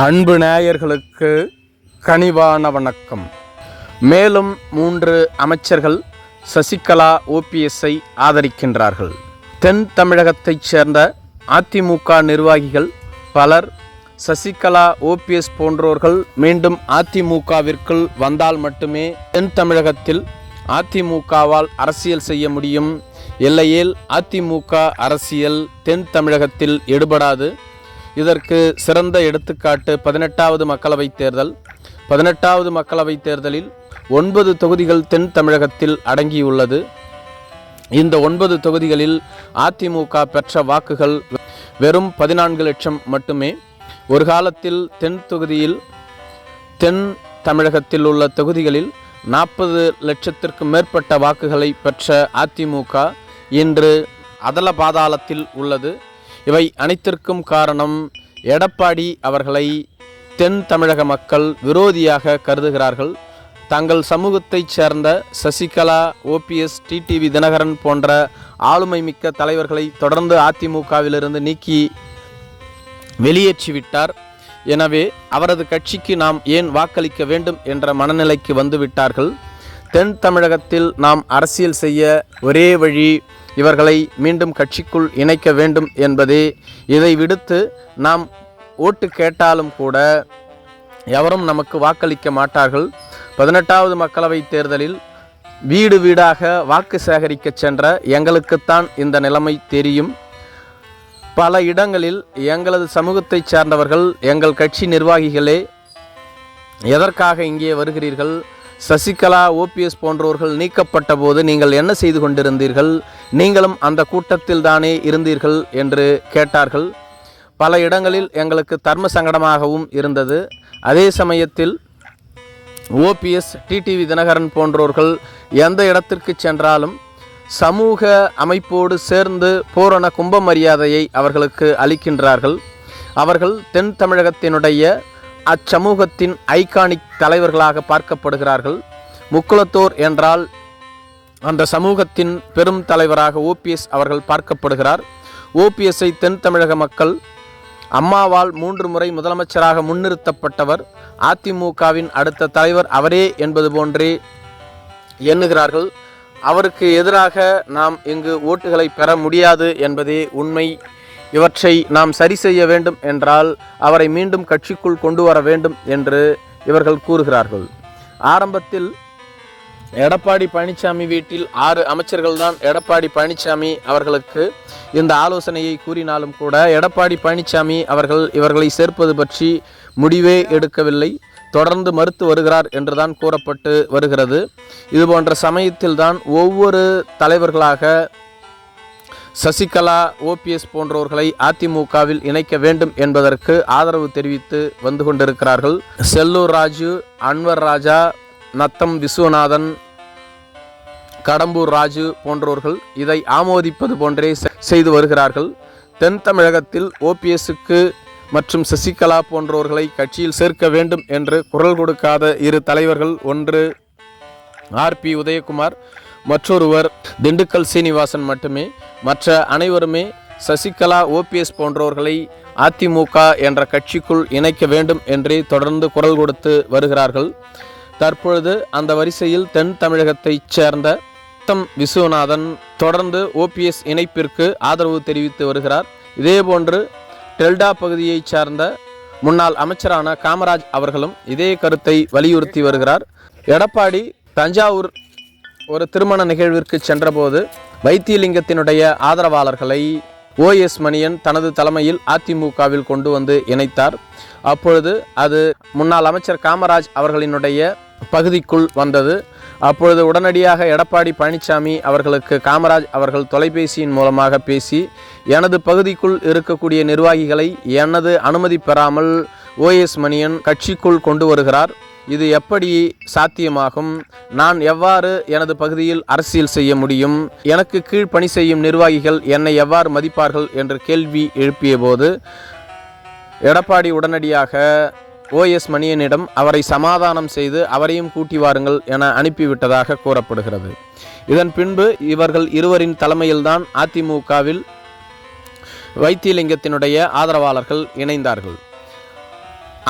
அன்பு நேயர்களுக்கு கனிவான வணக்கம். மேலும் மூன்று அமைச்சர்கள் சசிகலா ஓபிஎஸ்ஐ ஆதரிக்கின்றார்கள். தென் தமிழகத்தைச் சேர்ந்த அதிமுக நிர்வாகிகள் பலர் சசிகலா ஓபிஎஸ் போன்றோர்கள் மீண்டும் அதிமுகவிற்குள் வந்தால் மட்டுமே தென் தமிழகத்தில் அதிமுகவால் அரசியல் செய்ய முடியும். இல்லையேல் அதிமுக அரசியல் தென் தமிழகத்தில் எடுபடாது. இதற்கு சிறந்த எடுத்துக்காட்டு பதினெட்டாவது மக்களவைத் தேர்தல். பதினெட்டாவது மக்களவைத் தேர்தலில் ஒன்பது தொகுதிகள் தென் தமிழகத்தில் அடங்கியுள்ளது. இந்த ஒன்பது தொகுதிகளில் அதிமுக பெற்ற வாக்குகள் வெறும் பதினான்கு லட்சம் மட்டுமே. ஒரு காலத்தில் தென் தொகுதியில் தென் தமிழகத்தில் உள்ள தொகுதிகளில் நாற்பது லட்சத்திற்கு மேற்பட்ட வாக்குகளை பெற்ற அதிமுக இன்று அதல பாதாளத்தில் உள்ளது. இவை அனைத்திற்கும் காரணம் எடப்பாடி அவர்களை தென் தமிழக மக்கள் விரோதியாக கருதுகிறார்கள். தங்கள் சமூகத்தைச் சேர்ந்த சசிகலா ஓபிஎஸ் டிடிவி தினகரன் போன்ற ஆளுமை மிக்க தலைவர்களை தொடர்ந்து அதிமுகவிலிருந்து நீக்கி வெளியேற்றிவிட்டார். எனவே அவரது கட்சிக்கு நாம் ஏன் வாக்களிக்க வேண்டும் என்ற மனநிலைக்கு வந்துவிட்டார்கள். தென் தமிழகத்தில் நாம் அரசியல் செய்ய ஒரே வழி இவர்களை மீண்டும் கட்சிக்குள் இணைக்க வேண்டும் என்பதே இதை விடுத்து நாம் ஓட்டு கேட்டாலும் கூட எவரும் நமக்கு வாக்களிக்க மாட்டார்கள். பதினெட்டாவது மக்களவை தேர்தலில் வீடு வீடாக வாக்கு சேகரிக்க சென்ற எங்களுக்குத்தான் இந்த நிலைமை தெரியும். பல இடங்களில் எங்களது சமூகத்தைச் சார்ந்தவர்கள் எங்கள் கட்சி நிர்வாகிகளே எதற்காக இங்கே வருகிறீர்கள்? சசிகலா ஓபிஎஸ் போன்றவர்கள் நீக்கப்பட்ட போது நீங்கள் என்ன செய்து கொண்டிருந்தீர்கள்? நீங்களும் அந்த கூட்டத்தில் தானே இருந்தீர்கள் என்று கேட்டார்கள். பல இடங்களில் எங்களுக்கு தர்ம சங்கடமாகவும் இருந்தது. அதே சமயத்தில் ஓபிஎஸ் டிடிவி தினகரன் போன்றோர்கள் எந்த இடத்திற்கு சென்றாலும் சமூக அமைப்போடு சேர்ந்து பூரண கும்ப மரியாதையை அவர்களுக்கு அளிக்கின்றார்கள். அவர்கள் தென் தமிழகத்தினுடைய அச்சமூகத்தின் ஐகானிக் தலைவர்களாக பார்க்கப்படுகிறார்கள். முக்குளத்தோர் என்றால் அந்த சமூகத்தின் பெரும் தலைவராக ஓபிஎஸ் அவர்கள் பார்க்கப்படுகிறார். ஓபிஎஸ்ஐ தென் தமிழக மக்கள் அம்மாவால் மூன்று முறை முதலமைச்சராக முன்னிறுத்தப்பட்டவர். அதிமுகவின் அடுத்த தலைவர் அவரே என்பது போன்றே எண்ணுகிறார்கள். அவருக்கு எதிராக நாம் இங்கு ஓட்டுகளை பெற முடியாது என்பதே உண்மை. இவற்றை நாம் சரி செய்ய வேண்டும் என்றால் அவரை மீண்டும் கட்சிக்குள் கொண்டு வர வேண்டும் என்று இவர்கள் கூறுகிறார்கள். ஆரம்பத்தில் எடப்பாடி பழனிசாமி வீட்டில் ஆறு அமைச்சர்கள் தான் எடப்பாடி பழனிசாமி அவர்களுக்கு இந்த ஆலோசனையை கூறினாலும் கூட எடப்பாடி பழனிசாமி அவர்கள் இவர்களை சேர்ப்பது பற்றி முடிவே எடுக்கவில்லை. தொடர்ந்து மறுத்து வருகிறார் என்றுதான் கூறப்பட்டு வருகிறது. இது போன்ற சமயத்தில்தான் ஒவ்வொரு தலைவர்களாக சசிகலா ஓபிஎஸ் போன்றவர்களை அதிமுகவில் இணைக்க வேண்டும் என்பதற்கு ஆதரவு தெரிவித்து வந்து கொண்டிருக்கிறார்கள். செல்லூர் ராஜு அன்வர் ராஜா நத்தம் விஸ்வநாதன் கடம்பூர் ராஜு போன்றவர்கள் இதை ஆமோதிப்பது போன்றே செ- செய்து வருகிறார்கள். தென் தமிழகத்தில் ஓபிஎஸ்க்கு மற்றும் சசிகலா போன்றவர்களை கட்சியில் சேர்க்க வேண்டும் என்று குரல் கொடுக்காத இரு தலைவர்கள் ஒன்று ஆர்பி உதயகுமார் மற்றொருவர் திண்டுக்கல் சீனிவாசன் மட்டுமே. மற்ற அனைவருமே சசிகலா ஓபிஎஸ் போன்றவர்களை அதிமுக என்ற கட்சிக்குள் இணைக்க வேண்டும் என்றே தொடர்ந்து குரல் கொடுத்து வருகிறார்கள். தற்பொழுது அந்த வரிசையில் தென் தமிழகத்தைச் சேர்ந்த தம் விஸ்வநாதன் தொடர்ந்து ஓபிஎஸ் இணைப்பிற்கு ஆதரவு தெரிவித்து வருகிறார். இதேபோன்று டெல்டா பகுதியைச் சார்ந்த முன்னாள் அமைச்சரான காமராஜ் அவர்களும் இதே கருத்தை வலியுறுத்தி வருகிறார். எடப்பாடி தஞ்சாவூர் ஒரு திருமண நிகழ்விற்கு சென்றபோது வைத்தியலிங்கத்தினுடைய ஆதரவாளர்களை ஓஎஸ் மணியன் தனது தலைமையில் அதிமுகவில் கொண்டு வந்து இணைத்தார். அப்பொழுது அது முன்னாள் அமைச்சர் காமராஜ் அவர்களினுடைய பகுதிக்குள் வந்தது. அப்பொழுது உடனடியாக எடப்பாடி பழனிசாமி அவர்களுக்கு காமராஜ் அவர்கள் தொலைபேசியின் மூலமாக பேசி எனது பகுதிக்குள் இருக்கக்கூடிய நிர்வாகிகளை எனது அனுமதி பெறாமல் ஓஎஸ் மணியன் கட்சிக்குள் கொண்டு வருகிறார். இது எப்படி சாத்தியமாகும்? நான் எவ்வாறு எனது பகுதியில் அரசியல் செய்ய முடியும்? எனக்கு கீழ் பணி செய்யும் நிர்வாகிகள் என்னை எவ்வாறு மதிப்பார்கள்? என்று கேள்வி எழுப்பிய போது எடப்பாடி உடனடியாக ஓஎஸ் மணியனிடம் அவரை சமாதானம் செய்து அவரையும் கூட்டி வாருங்கள் என அனுப்பிவிட்டதாக கூறப்படுகிறது. இதன் பின்பு இவர்கள் இருவரின் தலைமையில்தான் அதிமுகவில் வைத்தியலிங்கத்தினுடைய ஆதரவாளர்கள் இணைந்தார்கள்.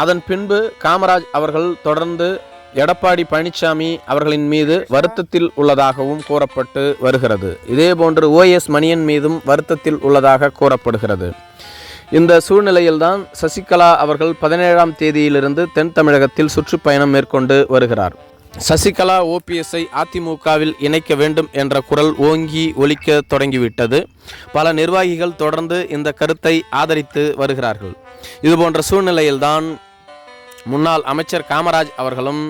அதன் பின்பு காமராஜ் அவர்கள் தொடர்ந்து எடப்பாடி பழனிசாமி அவர்களின் மீது வருத்தத்தில் உள்ளதாகவும் கூறப்பட்டு வருகிறது. இதேபோன்று ஓஎஸ் மணியன் மீதும் வருத்தத்தில் உள்ளதாக கூறப்படுகிறது. இந்த சூழ்நிலையில்தான் சசிகலா அவர்கள் பதினேழாம் தேதியிலிருந்து தென் தமிழகத்தில் சுற்றுப்பயணம் மேற்கொண்டு வருகிறார். சசிகலா ஓபிஎஸ்ஐ அதிமுகவில் இணைக்க வேண்டும் என்ற குரல் ஓங்கி ஒலிக்க தொடங்கிவிட்டது. பல நிர்வாகிகள் தொடர்ந்து இந்த கருத்தை ஆதரித்து வருகிறார்கள். இதுபோன்ற சூழ்நிலையில்தான் முன்னாள் அமைச்சர் காமராஜ் அவர்களும்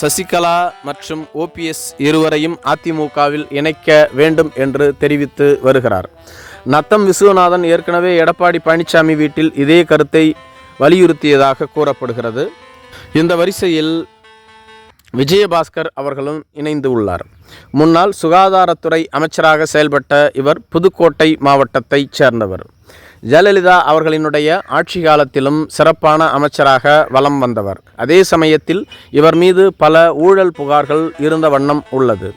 சசிகலா மற்றும் ஓபிஎஸ் இருவரையும் அதிமுகவில் இணைக்க வேண்டும் என்று தெரிவித்து வருகிறார். நத்தம் விஸ்வநாதன் ஏற்கனவே எடப்பாடி பழனிசாமி வீட்டில் இதே கருத்தை வலியுறுத்தியதாக கூறப்படுகிறது. இந்த வரிசையில் விஜயபாஸ்கர் அவர்களும் இணைந்து உள்ளார். முன்னாள் சுகாதாரத்துறை அமைச்சராக செயல்பட்ட இவர் புதுக்கோட்டை மாவட்டத்தைச் சேர்ந்தவர். ஜெயலலிதா அவர்களினுடைய ஆட்சி காலத்திலும் சிறப்பான அமைச்சராக வலம் வந்தவர். அதே சமயத்தில் இவர் மீது பல ஊழல் புகார்கள் இருந்த வண்ணம் உள்ளது.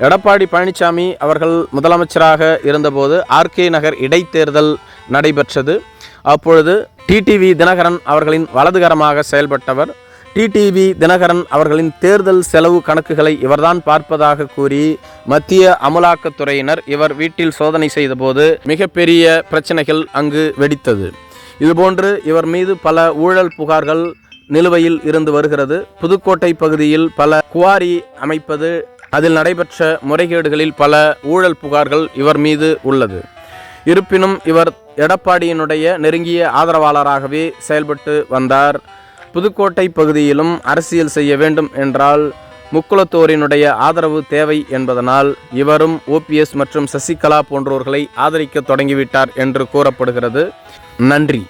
எடப்பாடி பழனிசாமி அவர்கள் முதலமைச்சராக இருந்தபோது ஆர்கே நகர் இடைத்தேர்தல் நடைபெற்றது. அப்பொழுது டிடிவி தினகரன் அவர்களின் வலதுகரமாக செயல்பட்டவர். டிடிவி தினகரன் அவர்களின் தேர்தல் செலவு கணக்குகளை இவர்தான் பார்ப்பதாக கூறி மத்திய அமலாக்கத்துறையினர் இவர் வீட்டில் சோதனை செய்தபோது மிகப்பெரிய பிரச்சனைகள் அங்கு வெடித்தது. இதுபோன்று இவர் மீது பல ஊழல் புகார்கள் நிலுவையில் இருந்து வருகிறது. புதுக்கோட்டை பகுதியில் பல குவாரி அமைப்பது அதில் நடைபெற்ற முறைகேடுகளில் பல ஊழல் புகார்கள் இவர் மீது உள்ளது. இருப்பினும் இவர் எடப்பாடியினுடைய நெருங்கிய ஆதரவாளராகவே செயல்பட்டு வந்தார். புதுக்கோட்டை பகுதியிலும் அரசியல் செய்ய வேண்டும் என்றால் முக்குளத்தோரினுடைய ஆதரவு தேவை என்பதனால் இவரும் ஓபிஎஸ் மற்றும் சசிகலா போன்றோர்களை ஆதரிக்க தொடங்கிவிட்டார் என்று கூறப்படுகிறது. நன்றி.